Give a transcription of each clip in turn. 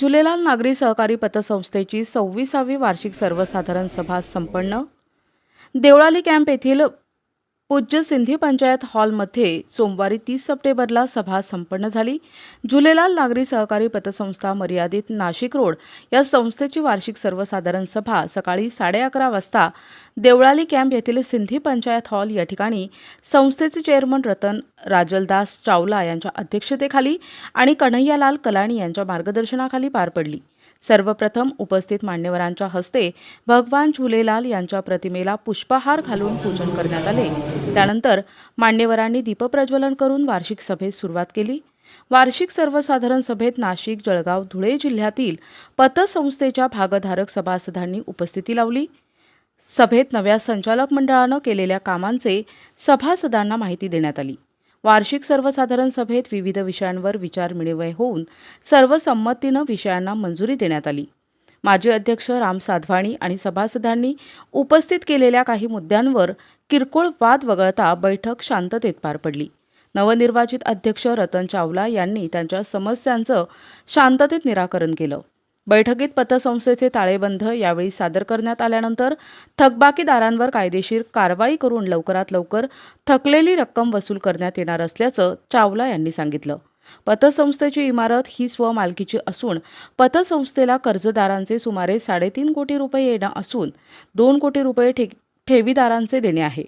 झुलेलाल नागरी सहकारी पतसंस्थेची सव्वीसावी वार्षिक सर्वसाधारण सभा संपन्न. देवळाली कॅम्प येथील पूज्य सिंधी पंचायत हॉलमध्ये सोमवारी तीस सप्टेंबरला सभा संपन्न झाली. झुलेलाल नागरी सहकारी पतसंस्था मर्यादित नाशिक रोड या संस्थेची वार्षिक सर्वसाधारण सभा सकाळी साडे अकरा वाजता देवळाली कॅम्प येथील सिंधी पंचायत हॉल या ठिकाणी संस्थेचे चेअरमन रतन राजलदास चावला यांच्या अध्यक्षतेखाली आणि कन्हैयालाल कलाणी यांच्या मार्गदर्शनाखाली पार पडली. सर्वप्रथम उपस्थित मान्यवरांच्या हस्ते भगवान झुलेलाल यांच्या प्रतिमेला पुष्पहार घालून पूजन करण्यात आले. त्यानंतर मान्यवरांनी दीपप्रज्वलन करून वार्षिक सभेस सुरुवात केली. वार्षिक सर्वसाधारण सभेत नाशिक जळगाव धुळे जिल्ह्यातील पतसंस्थेच्या भागधारक सभासदांनी उपस्थिती लावली. सभेत नव्या संचालक मंडळानं केलेल्या कामांचे सभासदांना माहिती देण्यात आली. वार्षिक सर्वसाधारण सभेत विविध विषयांवर विचारविनिमय होऊन सर्वसंमतीनं विषयांना मंजुरी देण्यात आली. माजी अध्यक्ष राम साधवाणी आणि सभासदांनी उपस्थित केलेल्या काही मुद्द्यांवर किरकोळ वाद वगळता बैठक शांततेत पार पडली. नवनिर्वाचित अध्यक्ष रतन चावला यांनी त्यांच्या समस्यांचं शांततेत निराकरण केलं. बैठकीत पतसंस्थेचे ताळेबंद यावेळी सादर करण्यात आल्यानंतर थकबाकीदारांवर कायदेशीर कारवाई करून लवकरात लवकर थकलेली रक्कम वसूल करण्यात येणार असल्याचं चावला यांनी सांगितलं. पतसंस्थेची इमारत ही स्वमालकीची असून पतसंस्थेला कर्जदारांचे सुमारे साडेतीन कोटी रुपये येणं असून दोन कोटी रुपये ठे ठेवीदारांचे देणे आहे.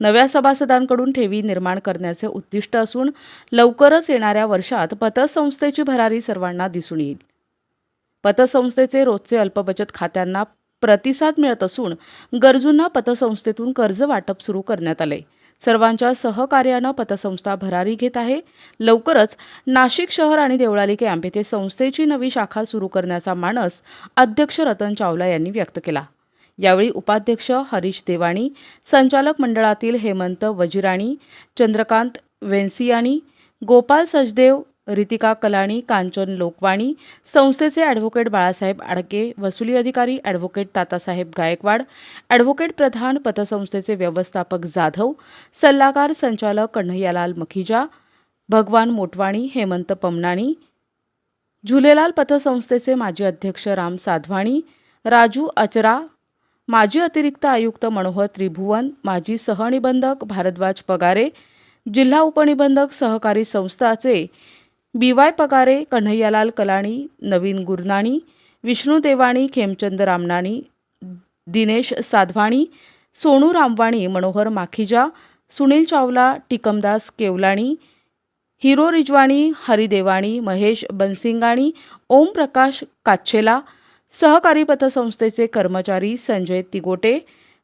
नव्या सभासदांकडून ठेवी निर्माण करण्याचे उद्दिष्ट असून लवकरच येणाऱ्या वर्षात पतसंस्थेची भरारी सर्वांना दिसून येईल. पतसंस्थेचे रोजचे अल्पबचत खात्यांना प्रतिसाद मिळत असून गरजूंना पतसंस्थेतून कर्ज वाटप सुरू करण्यात आले. सर्वांच्या सहकार्यानं पतसंस्था भरारी घेत आहे. लवकरच नाशिक शहर आणि देवळाली कॅम्प येथे संस्थेची नवी शाखा सुरू करण्याचा मानस अध्यक्ष रतन चावला यांनी व्यक्त केला. यावेळी उपाध्यक्ष हरीश देवाणी संचालक मंडळातील हेमंत वजिराणी चंद्रकांत वेन्सियानी गोपाल सचदेव रितिका कलाणी कांचन लोकवाणी संस्थेचे ॲडव्होकेट बाळासाहेब आडके वसुली अधिकारी ॲडव्होकेट तातासाहेब गायकवाड ॲडव्होकेट प्रधान पतसंस्थेचे व्यवस्थापक जाधव सल्लागार संचालक कन्हैयालाल मखिजा भगवान मोटवाणी हेमंत पमनाणी झुलेलाल पतसंस्थेचे माजी अध्यक्ष राम साधवाणी राजू अचरा माजी अतिरिक्त आयुक्त मनोहर त्रिभुवन माजी सहनिबंधक भारद्वाज पगारे जिल्हा उपनिबंधक सहकारी संस्थाचे बी वाय पगारे कन्हैयालाल कलाणी नवीन गुरनाणी विष्णू देवाणी खेमचंद रामनाणी दिनेश साधवाणी सोनू रामवाणी मनोहर माखिजा सुनील चावला टिकमदास केवलाणी हिरो रिजवाणी हरिदेवाणी महेश बनसिंगाणी ओमप्रकाश काच्छेला सहकारी पतसंस्थेचे कर्मचारी संजय तिगोटे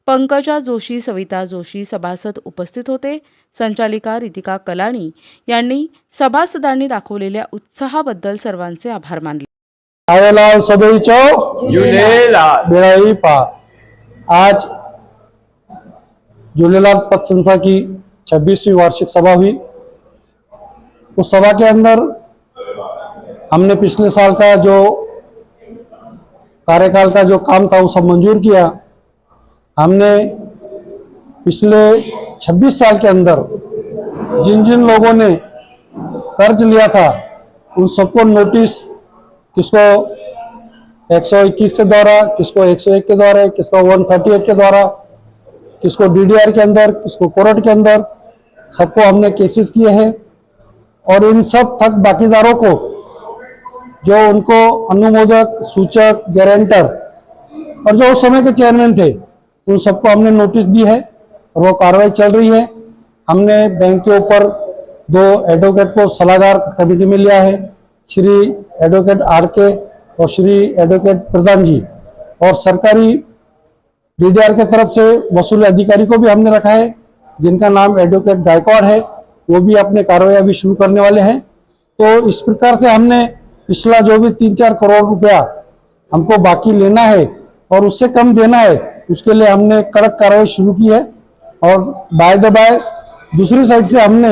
पंकजा जोशी सविता जोशी सभासद उपस्थित होते. संचालिका रितिका कलाणी यांनी सभासदांनी दाखवलेल्या उत्साहाबद्दल सर्वांचे आभार मानले. आज झूलेलाल पथ संस्था की छब्बीसवीं वार्षिक सभा हुई. उस सभा के अंदर हमने पिछले साल का जो कार्यकाल का जो काम था वो सब मंजूर किया। हमने पिछले 26 साल के अंदर जिन जिन लोगों ने कर्ज लिया था, उन सबको नोटिस किसको 121 के द्वारा, किसको 101 के द्वारा, किसको 138 के द्वारा, किसको डीडीआर के अंदर, किसको कोर्ट के अंदर, सबको हमने केसेस किए हैं। और इन सब थक बाकीदारों को जो उनको अनुमोदक, सूचक गारंटर और जो उस समय के चेयरमैन थे उन सबको हमने नोटिस दी है और वो कार्रवाई चल रही है। हमने बैंक के ऊपर दो एडवोकेट को सलाहकार कमेटी में लिया है, श्री एडवोकेट आर के और श्री एडवोकेट प्रधान जी। और सरकारी डीडीआर के तरफ़ से वसूल अधिकारी को भी हमने रखा है, जिनका नाम एडवोकेट गायकवाड़ है, वो भी अपने कार्रवाई अभी शुरू करने वाले हैं। तो इस प्रकार से हमने पिछला जो भी तीन चार करोड़ रुपया हमको बाकी लेना है और उससे कम देना है उसके लिए हमने कड़क कार्रवाई शुरू की है और बाय द बाय दूसरी साइड से हमने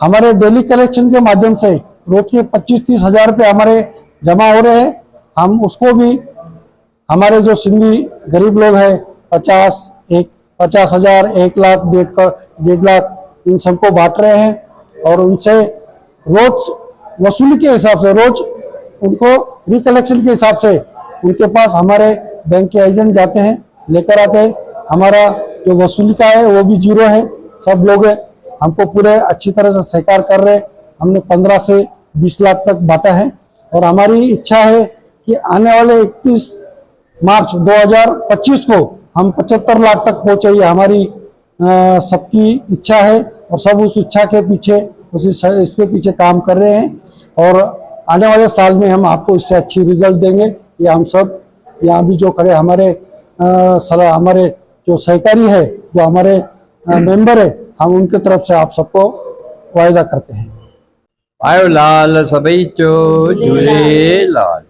हमारे डेली कलेक्शन के माध्यम से रोज के पच्चीस तीस हज़ार रुपये हमारे जमा हो रहे हैं। हम उसको भी, हमारे जो सिंधी गरीब लोग हैं, पचास एक, पचास हज़ार, एक लाख, डेढ़ का, डेढ़ लाख, इन सबको बांट रहे हैं और उनसे रोज वसूली के हिसाब से, रोज उनको रिकलेक्शन के हिसाब से उनके पास हमारे बैंक के एजेंट जाते हैं, लेकर आते हैं। हमारा जो वसूली का है, वो भी ज़ीरो है। सब लोग हमको पूरे अच्छी तरह से सहकार कर रहे हमने पंद्रह से बीस लाख तक बांटा है। और हमारी इच्छा है कि आने वाले इकतीस मार्च 2025 को हम 75 लाख तक पहुँचे ये हमारी सबकी इच्छा है और सब उस इच्छा के पीछे, उसी इसके पीछे काम कर रहे हैं। और आने वाले साल में हम आपको इससे अच्छी रिज़ल्ट देंगे। ये हम सब यहाँ भी जो खड़े हमारे सलाह हमारे जो सहकारी है जो हमारे मेंबर है हम उनके तरफ़ से आप सबको वायदा करते हैं। आयो लाल सबई चो झूले लाल।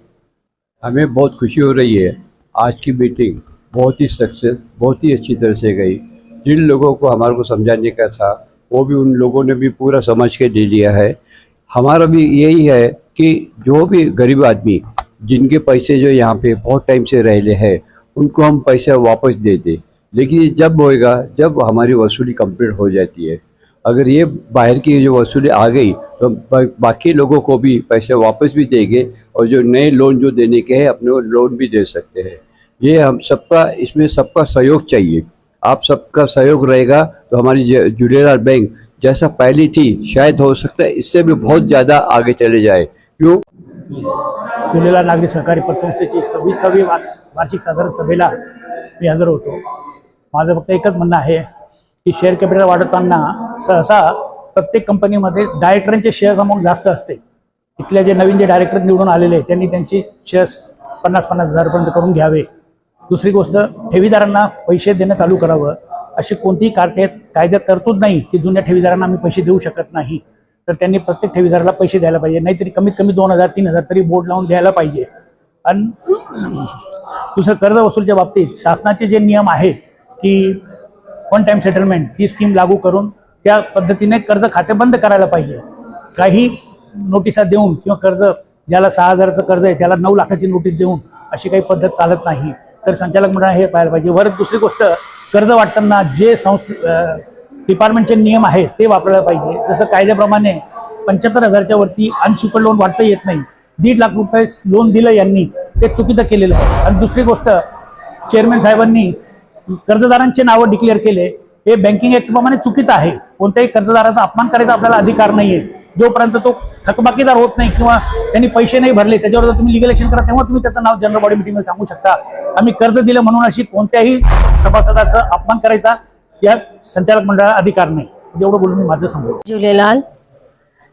हमें बहुत खुशी हो रही है। आज की मीटिंग बहुत ही सक्सेस बहुत ही अच्छी तरह से गई। जिन लोगों को हमारे को समझाने का था वो भी उन लोगों ने भी पूरा समझ के दे दिया है। हमारा भी यही है कि जो भी गरीब आदमी जिनके पैसे जो यहाँ पे बहुत टाइम से रहे हैं, उनको हम पैसे वापस दे दें। लेकिन जब होएगा, जब हमारी वसूली कंप्लीट हो जाती है। अगर ये बाहर की जो वसूली आ गई तो बाकी लोगों को भी पैसे वापस भी देंगे और जो नए लोन जो देने के हैं, अपने लोन भी दे सकते हैं। ये हम सबका, इसमें सबका सहयोग चाहिए। आप सबका सहयोग रहेगा तो हमारी ज- झूलेलाल बैंक जैसा पहली थी, शायद हो सकता है इससे भी बहुत ज़्यादा आगे चले जाए। क्यों? केलेला नागरी सहकारी पतसंस्थेची सव्वीसावी वा वार्षिक साधारण सभेला मी हजर होतो. माझं फक्त एकच म्हणणं आहे की शेअर कॅपिटल वाढवताना सहसा प्रत्येक कंपनीमध्ये डायरेक्टरांचे शेअर्स अमाऊंट जास्त असते. इथल्या जे नवीन जे डायरेक्टर निवडून आलेले आहेत त्यांनी त्यांची शेअर्स पन्नास पन्नास हजारपर्यंत करून घ्यावे. दुसरी गोष्ट ठेवीदारांना पैसे देणं चालू करावं अशी कोणतीही कारके कायद्यात तरतूद नाही की जुन्या ठेवीदारांना आम्ही पैसे देऊ शकत नाही. तर त्यांनी प्रत्येक ठेवीदाराला पैसे द्यायला पाहिजे. नाहीतरी कमीत कमी दोन हजार तीन हजार तरी बोर्ड लावून द्यायला पाहिजे. आणि दुसरं कर्ज वसूलच्या बाबतीत शासनाचे जे नियम आहेत की वन टाईम सेटलमेंट ती स्कीम लागू करून त्या पद्धतीने कर्ज खाते बंद करायला पाहिजे. काही नोटिसा देऊन किंवा कर्ज ज्याला सहा हजाराचं कर्ज आहे त्याला नऊ लाखाची नोटीस देऊन अशी काही पद्धत चालत नाही. तर संचालक मंडळ हे पाहायला पाहिजे. वरच दुसरी गोष्ट कर्ज वाटताना जे संस्थे डिपार्टमेंटचे नियम आहेत ते वापरायला पाहिजे. जसं कायद्याप्रमाणे पंच्याहत्तर हजारच्या वरती अनशुकड लोन वाढता येत नाही. दीड लाख रुपये लोन दिलं यांनी ते चुकीचं केलेलं आहे. आणि दुसरी गोष्ट चेअरमॅन साहेबांनी कर्जदारांचे नावं डिक्लेअर केले. हे बँकिंग ऍक्टप्रमाणे चुकीचं आहे. कोणत्याही कर्जदाराचा अपमान करायचा आपल्याला अधिकार नाही आहे जोपर्यंत तो थकबाकीदार होत नाही किंवा त्यांनी पैसे नाही भरले त्याच्यावर जर तुम्ही लिगल ॲक्शन करा तेव्हा तुम्ही त्याचं नाव जनरल बॉडी मिटिंगमध्ये सांगू शकता. आम्ही कर्ज दिलं म्हणून अशी कोणत्याही सभासदाचा अपमान करायचा جهوليلال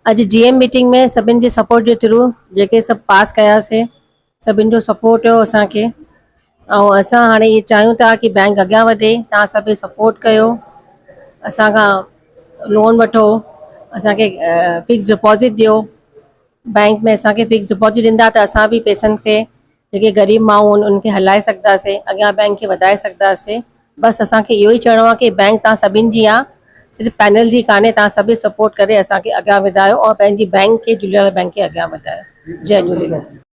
اڄ جي ايم ميٽنگ ۾ سڀني جي سپورٽ جي ٿرو جيڪي سڀ پاس ڪياسين سڀني جو سپورٽ هيو اسان کي ۽ اسان هاڻي اهي چاهيون ٿا ڪه بينڪ اڳيان وڌي توهان سڀئي سپورٽ ڪيو. اسان کان لون وٺو اسان کي فڪس ڊپازٽ ڏيو. بينڪ ۾ اسان کي فڪس ڊپازٽ ڏيندا ته اسان به پئسن کي جيڪي غريب ماڻهو آهن ان کي هلائي سگهنداسين اڳيان بينڪ کي وڌائي سگهنداسين बसि असांखे इहो ई चवणो आहे की बैंक तव्हां सभिनि जी आहे सिर्फ़ु पैनल जी कान्हे तव्हां सभई सपोर्ट करे असांखे अॻियां वधायो और पंहिंजी बैंक खे झूलेलाल बैंक खे अॻियां वधायो। जय झूलेलाल।